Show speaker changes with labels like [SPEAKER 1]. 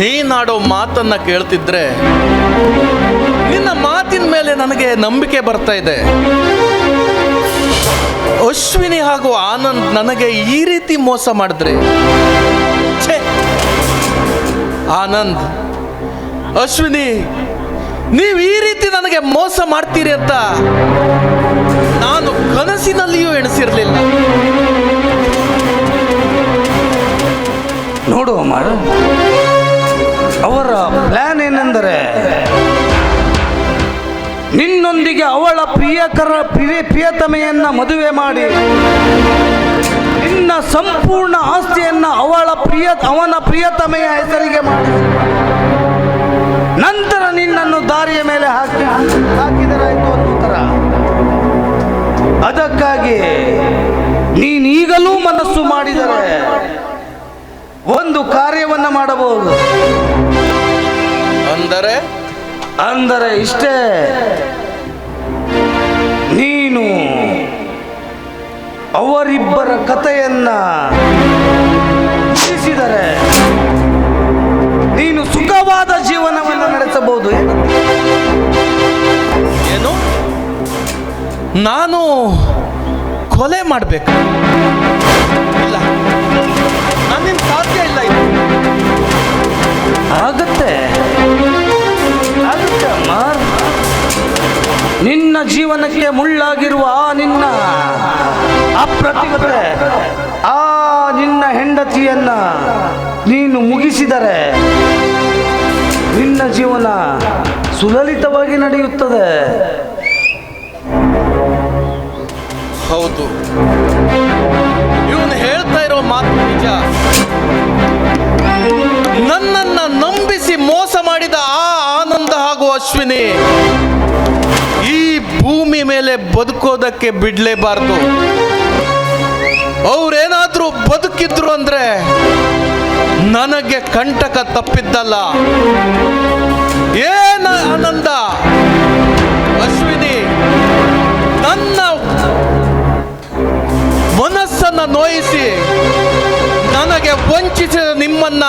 [SPEAKER 1] ನೀನಾಡೋ ಮಾತನ್ನು ಕೇಳ್ತಿದ್ರೆ ನಿನ್ನ ಮಾತಿನ ಮೇಲೆ ನನಗೆ ನಂಬಿಕೆ ಬರ್ತಾ ಇದೆ. ಅಶ್ವಿನಿ ಹಾಗೂ ಆನಂದ್ ನನಗೆ ಈ ರೀತಿ ಮೋಸ ಮಾಡಿದ್ರೆ. ಆನಂದ್, ಅಶ್ವಿನಿ, ನೀವು ಈ ರೀತಿ ನನಗೆ ಮೋಸ ಮಾಡ್ತೀರಿ ಅಂತ ನಾನು ಕನಸಿನಲ್ಲಿಯೂ ಎಣಿಸಿರಲಿಲ್ಲ.
[SPEAKER 2] ನೋಡು ಅವರ ಏನೆಂದರೆ ನಿನ್ನೊಂದಿಗೆ ಅವಳ ಪ್ರಿಯಕರ ಪ್ರಿಯ ಪ್ರಿಯತಮೆಯನ್ನ ಮದುವೆ ಮಾಡಿ, ನಿನ್ನ ಸಂಪೂರ್ಣ ಆಸ್ತಿಯನ್ನ ಅವಳ ಪ್ರಿಯ, ಅವನ ಪ್ರಿಯತಮೆಯ ಹೆಸರಿಗೆ ಮಾಡಿ. ನಂತರ ನಿನ್ನನ್ನು ದಾರಿಯ ಮೇಲೆ ಹಾಕಿ, ಹಾಕಿದರಾಯ್ತು ಅನ್ನೋತರ ಅದಕ್ಕಾಗಿ ನೀನೀಗಲೂ ಮನಸ್ಸು ಮಾಡಿದರೆ ಒಂದು ಕಾರ್ಯವನ್ನ ಮಾಡಬಹುದು.
[SPEAKER 1] ಅಂದರೆ?
[SPEAKER 2] ಅಂದರೆ ಇಷ್ಟೇ. ನೀನು ಅವರಿಬ್ಬರ ಕಥೆಯನ್ನ ಮುಗಿಸಿದರೆ ನೀನು ಸುಖವಾದ ಜೀವನವನ್ನು ನಡೆಸಬಹುದು.
[SPEAKER 1] ಏನು? ನಾನು ಕೊಲೆ ಮಾಡಬೇಕು.
[SPEAKER 2] ಜೀವನಕ್ಕೆ ಮುಳ್ಳಾಗಿರುವ ಆ ನಿನ್ನ ಅಪ್ರತಿಭತೆ ಆ ನಿನ್ನ ಹೆಂಡತಿಯನ್ನ ನೀನು ಮುಗಿಸಿದರೆ ನಿನ್ನ ಜೀವನ ಸುಲಲಿತವಾಗಿ ನಡೆಯುತ್ತದೆ.
[SPEAKER 1] ಹೌದು. ಇವನು ಹೇಳ್ತಾ ಇರೋ ಮಾತು ನಿಜ. ನನ್ನನ್ನ ನಂಬಿಸಿ ಮೋಸ ಮಾಡಿದ ಆ ಆನಂದ ಹಾಗೂ ಅಶ್ವಿನಿ. ಭೂಮಿ ಮೇಲೆ ಬದುಕೋದಕ್ಕೆ ಬಿಡ್ಲೇಬಾರ್ದು. ಅವ್ರೇನಾದ್ರೂ ಬದುಕಿದ್ರು ಅಂದ್ರೆ ನನಗೆ ಕಂಟಕ ತಪ್ಪಿದ್ದಲ್ಲ. ಏನ ಆನಂದ? ಅಶ್ವಿನಿ, ನನ್ನ ಮನಸ್ಸನ್ನು ನೋಯಿಸಿ ನನಗೆ ವಂಚಿಸಿದ ನಿಮ್ಮನ್ನ